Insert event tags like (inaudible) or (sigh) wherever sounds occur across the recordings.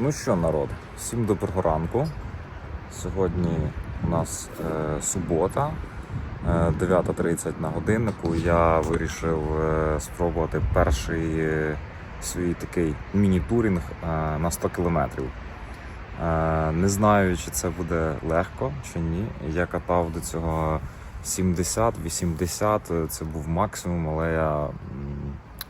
Ну що, народ, всім доброго ранку. Сьогодні у нас е, субота, е, 9.30 на годиннику. Я вирішив е, спробувати перший е, свій такий міні-турінг е, на 100 кілометрів. Е, не знаю, чи це буде легко чи ні. Я катав до цього 70-80, це був максимум, але я м,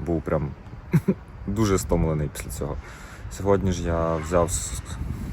був прям (laughs) дуже стомлений після цього. Сьогодні ж я взяв з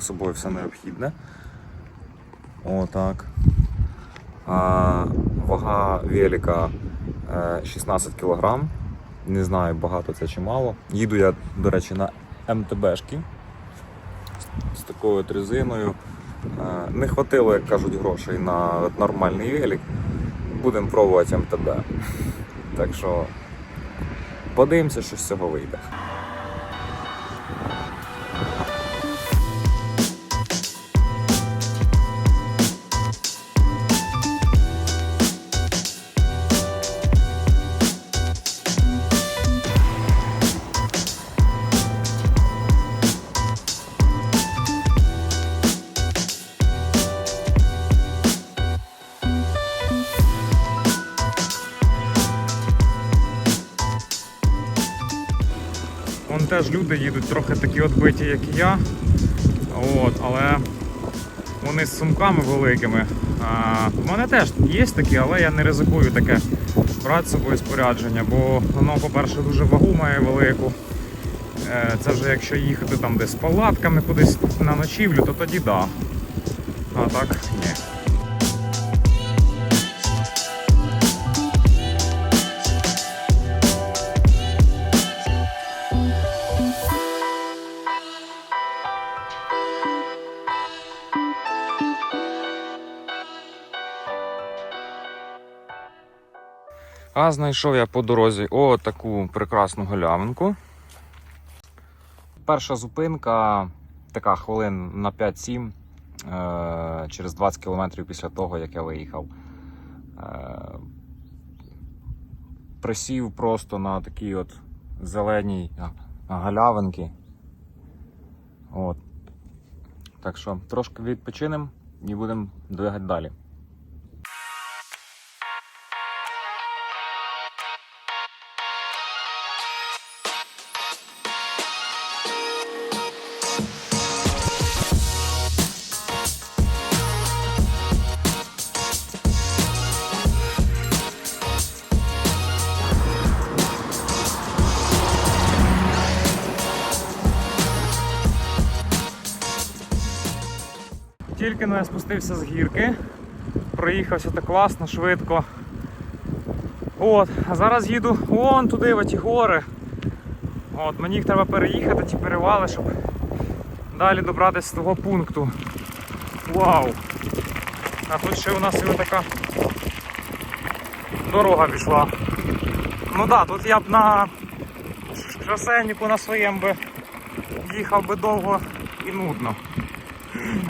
собою все необхідне. Отак. Вага велика е, 16 кг. Не знаю, багато це чи мало. Їду я, до речі, на МТБшки з такою от резиною. Е, Не хватило, як кажуть, грошей на нормальний велик. Будемо пробувати МТБ. Так що подивимося, що з цього вийде. Люди їдуть трохи такі от биті, як і я. От, але вони з сумками великими. А, в мене теж є такі, але я не ризикую таке брати з собою спорядження, бо воно, по-перше, дуже вагу має велику. Е, Це вже якщо їхати там десь з палатками кудись на ночівлю, то тоді да. А так ні. А знайшов я по дорозі о таку прекрасну галявинку. Перша зупинка, така хвилин на 5-7, е, через 20 кілометрів після того, як я виїхав. Е, присів просто на такій от зеленій галявинки. От. Так що трошки відпочинемо і будемо двигати далі. Но я спустився з гірки, проїхався так класно, швидко. От, а зараз їду вон туди, в ті гори. От, мені їх треба переїхати, ті перевали, щоб далі добратися з того пункту. Вау! А тут ще у нас і така дорога пішла. Ну так, да, тут я б на шосейнику на своєму би їхав би довго і нудно.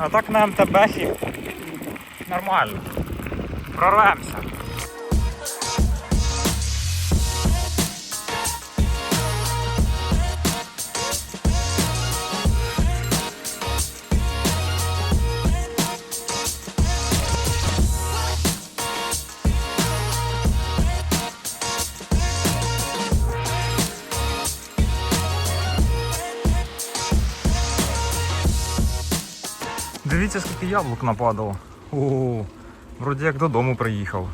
А так на МТБхі нормально. Прорвемося. Дивіться, скільки яблук нападало. О, вроді як додому приїхав.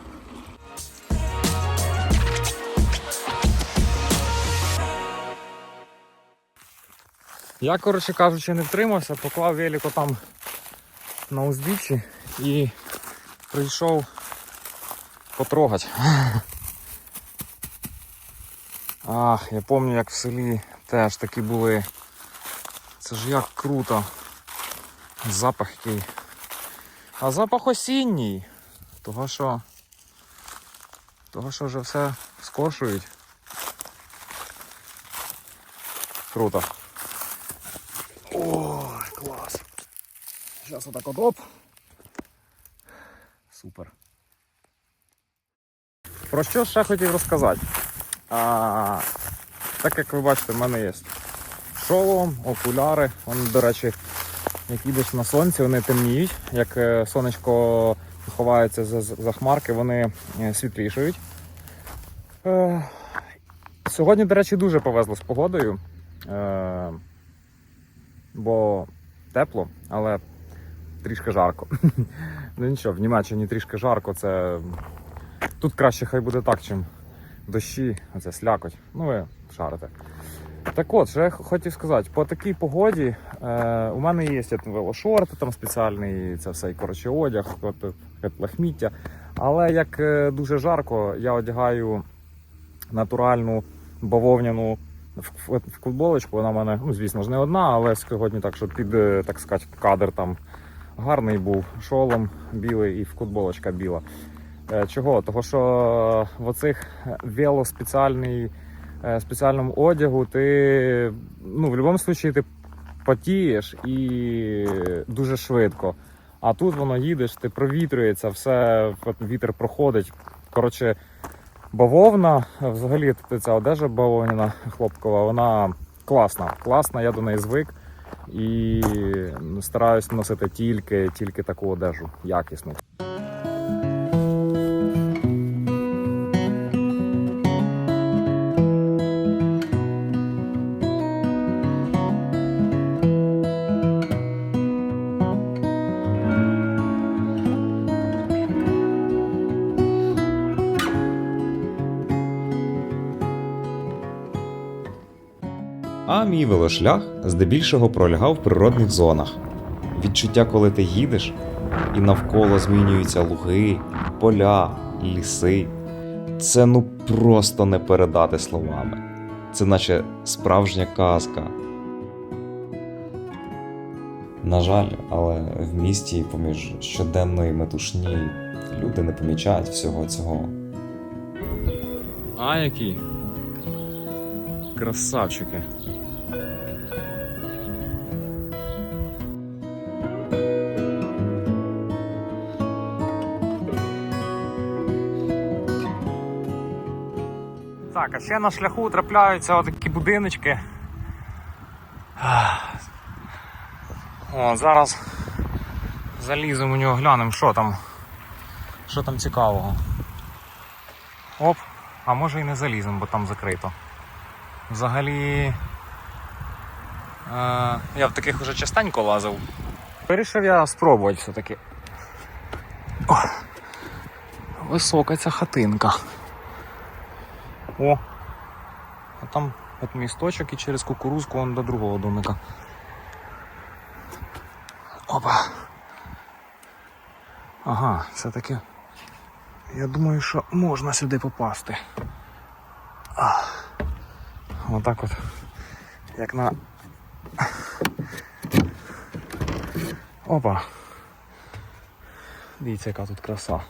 Я, коротше кажучи, не втримався, поклав велико там на узбіччі і прийшов потрогати. Ах, я пам'ятаю, як в селі теж такі були. Це ж як круто. Запах який. А запах осінній. Того що. Того що вже все скошують. Круто. Ой, клас. Зараз отак от. Супер. Про що ще хотів розказати? А, так як ви бачите, в мене є шолом, окуляри. Вони, до речі, як їдеш на сонці, вони темніють. Як е, сонечко ховається за, хмарки, вони е, світлішають. Е, Сьогодні, до речі, дуже повезло з погодою. Бо тепло, але трішки жарко. (laughs) ну нічого, в Німеччині трішки жарко, це тут краще хай буде так, чим дощі, оце слякоть. Ну ви шарите. Так от, що я хотів сказати, по такій погоді е, у мене є велошорти там спеціальний, це все і коротше одяг, от, лахміття. Але як е, дуже жарко, я одягаю натуральну бавовняну в, футболочку. Вона в мене, ну звісно ж, не одна, але сьогодні так, щоб під е, так сказати, кадр там гарний був. Шолом білий і футболочка біла. Е, Чого? Того, що в оцих велоспеціальний е, спеціальному одягу ти ну, в будь-якому випадку ти потієш і дуже швидко. А тут воно їдеш, ти провітрюється, все вітер проходить. Коротше, бавовна, взагалі ця одежа бавовняна хлопкова, вона класна. Класна, я до неї звик і стараюсь носити тільки, тільки таку одежу якісну. А мій велошлях здебільшого пролягав в природних зонах. Відчуття, коли ти їдеш, і навколо змінюються луги, поля, ліси. Це ну просто не передати словами. Це наче справжня казка. На жаль, але в місті поміж щоденної метушні люди не помічають всього цього. А які? Красавчики. Так, а ще на шляху трапляються отакі будиночки. О, зараз заліземо у нього, глянемо, що там. Що там цікавого. Оп, а може і не заліземо, бо там закрито. Взагалі. Е, я в таких уже частенько лазив. Вирішив я спробувати все-таки. Висока ця хатинка. О! А там от місточок і через кукурузку вон до другого домика. Опа. Ага, це таки. Я думаю, що можна сюди попасти. Отак от. Як на. Опа. Дивіться, яка тут краса.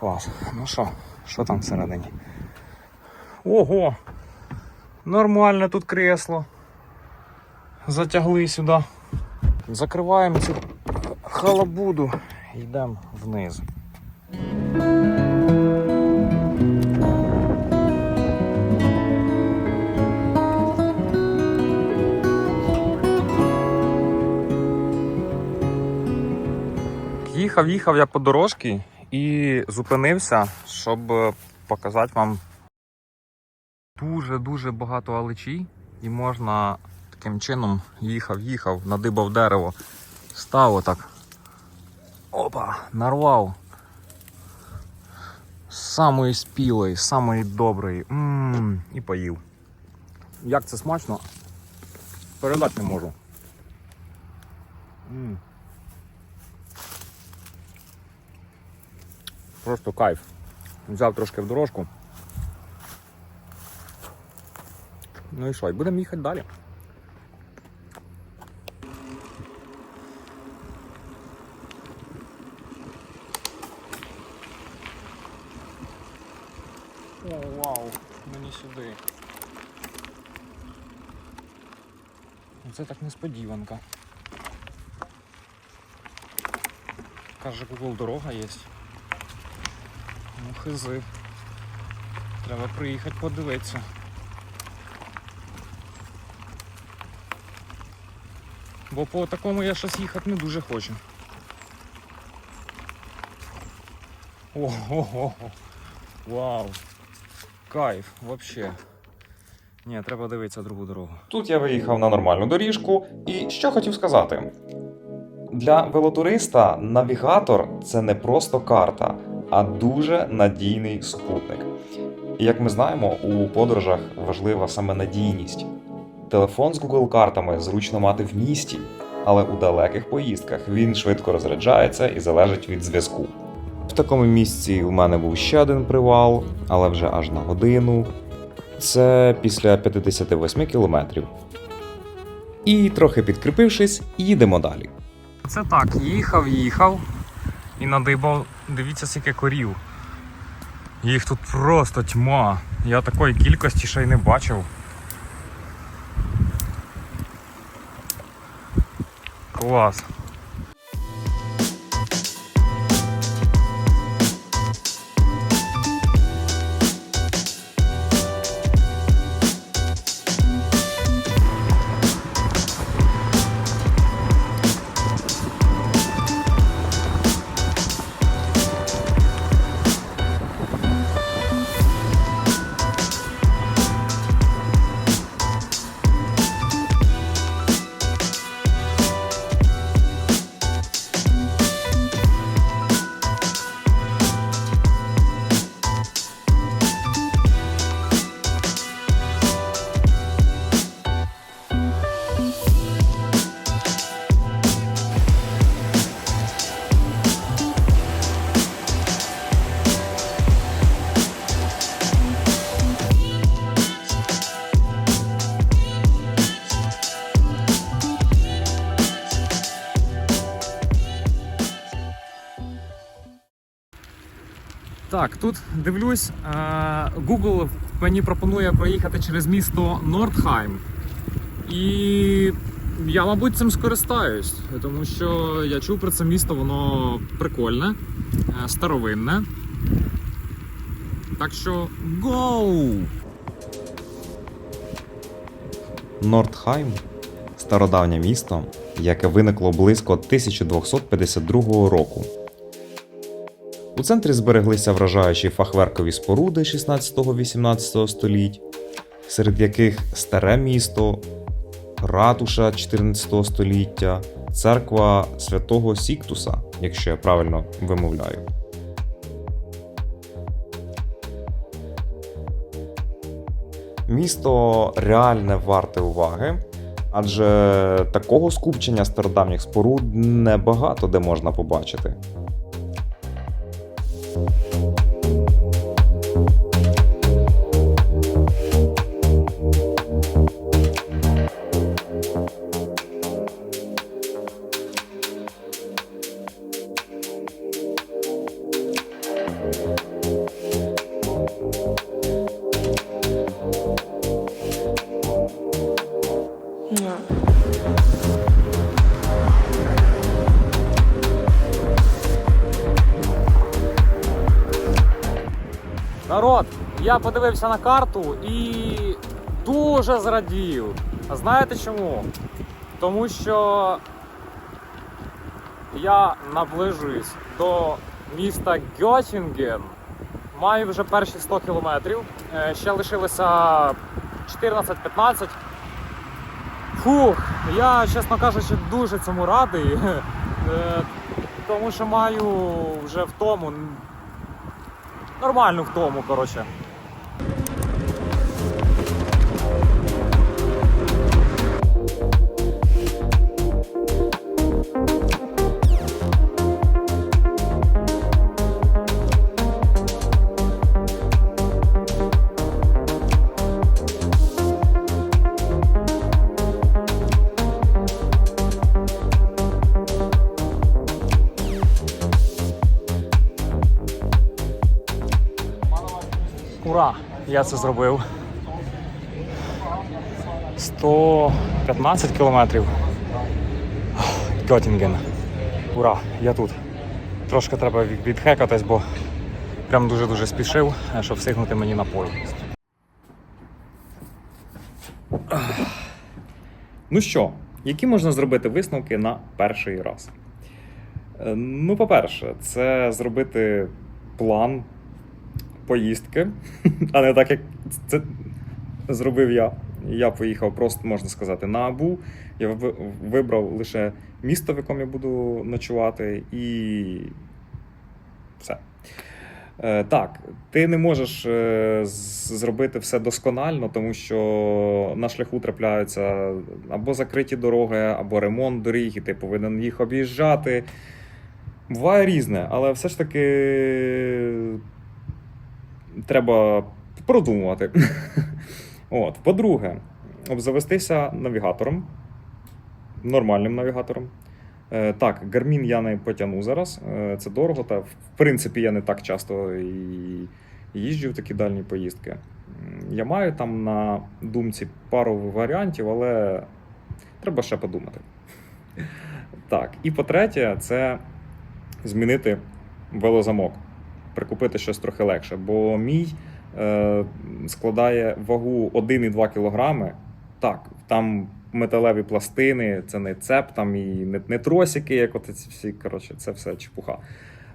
Клас. Ну що, що там всередині? Ого! Нормальне тут кресло. Затягли сюди. Закриваємо цю халабуду йдемо вниз. Їхав, їхав я по дорожці і зупинився, щоб показати вам дуже-дуже багато алечій. І можна таким чином їхав, їхав, надибав дерево, став отак. Опа, нарвав. Самої спілої, самої доброї. Ммм, і поїв. Як це смачно? Передати не можу. М. Просто кайф. Взяв трошки в дорожку. Ну і що, і будемо їхати далі. О, вау, мені сюди. Це так несподіванка. Каже, Google дорога є хизи. Треба приїхати подивитися. Бо по такому я щось їхати не дуже хочу. Ого! Вау! Кайф взагалі. Ні, треба дивитися другу дорогу. Тут я виїхав на нормальну доріжку, і що хотів сказати: для велотуриста навігатор це не просто карта а дуже надійний супутник. І як ми знаємо, у подорожах важлива саме надійність. Телефон з Google картами зручно мати в місті, але у далеких поїздках він швидко розряджається і залежить від зв'язку. В такому місці у мене був ще один привал, але вже аж на годину. Це після 58 кілометрів. І трохи підкріпившись, їдемо далі. Це так, їхав, їхав і надибав, дивіться, скільки корів. Їх тут просто тьма. Я такої кількості ще й не бачив. Клас. Так, тут дивлюсь, е, Google мені пропонує проїхати через місто Нордхайм. І я, мабуть, цим скористаюсь, тому що я чув про це місто, воно прикольне, е, старовинне. Так що гоу! Нордхайм стародавнє місто, яке виникло близько 1252 року. У центрі збереглися вражаючі фахверкові споруди 16-18 століть, серед яких старе місто, ратуша 14 століття, церква святого Сіктуса, якщо я правильно вимовляю. Місто реальне варте уваги, адже такого скупчення стародавніх споруд небагато де можна побачити. Народ, я подивився на карту і дуже зрадів. А знаєте чому? Тому що я наближуюсь до міста Гьотінген. Маю вже перші 100 кілометрів. Е, Ще лишилося 14-15. Фух, я, чесно кажучи, дуже цьому радий. (laughs) Е, Тому що маю вже втому нормальну втому, коротше. Ура! Я це зробив. 115 кілометрів. Гьотінген. Ура! Я тут. Трошки треба відхекатись, бо прям дуже-дуже спішив, щоб встигнути мені на поїзд. Ну що, Які можна зробити висновки на перший раз? Е, Ну, по-перше, це зробити план поїздки, а не так, як це зробив я. Я поїхав просто, можна сказати, на Абу. Я вибрав лише місто, в якому я буду ночувати, і все. Е, Так, ти не можеш е, зробити все досконально, тому що на шляху трапляються або закриті дороги, або ремонт доріг, і ти повинен їх об'їжджати. Буває різне, але все ж таки треба продумувати. (laughs) От. По-друге, обзавестися навігатором, нормальним навігатором. Е, Так, Garmin я не потягну зараз, е, це дорого, та в принципі я не так часто і їжджу в такі дальні поїздки. Я маю там на думці пару варіантів, але треба ще подумати. (laughs) Так, і по-третє, це змінити велозамок, прикупити щось трохи легше, бо мій е, складає вагу 1,2 кг. Так, там металеві пластини, це не цеп, там і не, не тросики, як от ці всі, коротше, це все чепуха.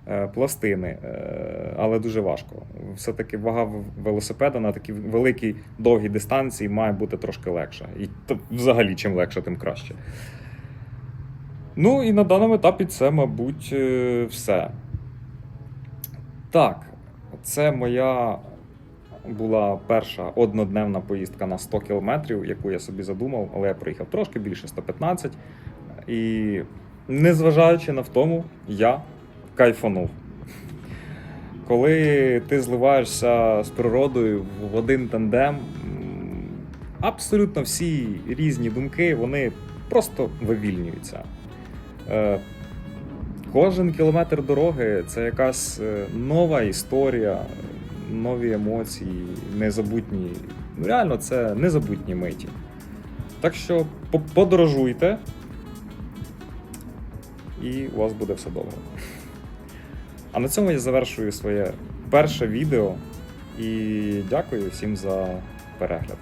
Е, Пластини, е, але дуже важко. Все-таки вага велосипеда на такій великій довгій дистанції має бути трошки легша. І то, взагалі, чим легше, тим краще. Ну і на даному етапі це, мабуть, е, все. Так, це моя була перша однодневна поїздка на 100 кілометрів, яку я собі задумав, але я проїхав трошки більше 115. І незважаючи на втому, я кайфанув. Коли ти зливаєшся з природою в один тандем, абсолютно всі різні думки, вони просто вивільнюються. Кожен кілометр дороги це якась е, нова історія, нові емоції, незабутні. Ну, реально, це незабутні миті. Так що подорожуйте, і у вас буде все добре. А на цьому я завершую своє перше відео і дякую всім за перегляд.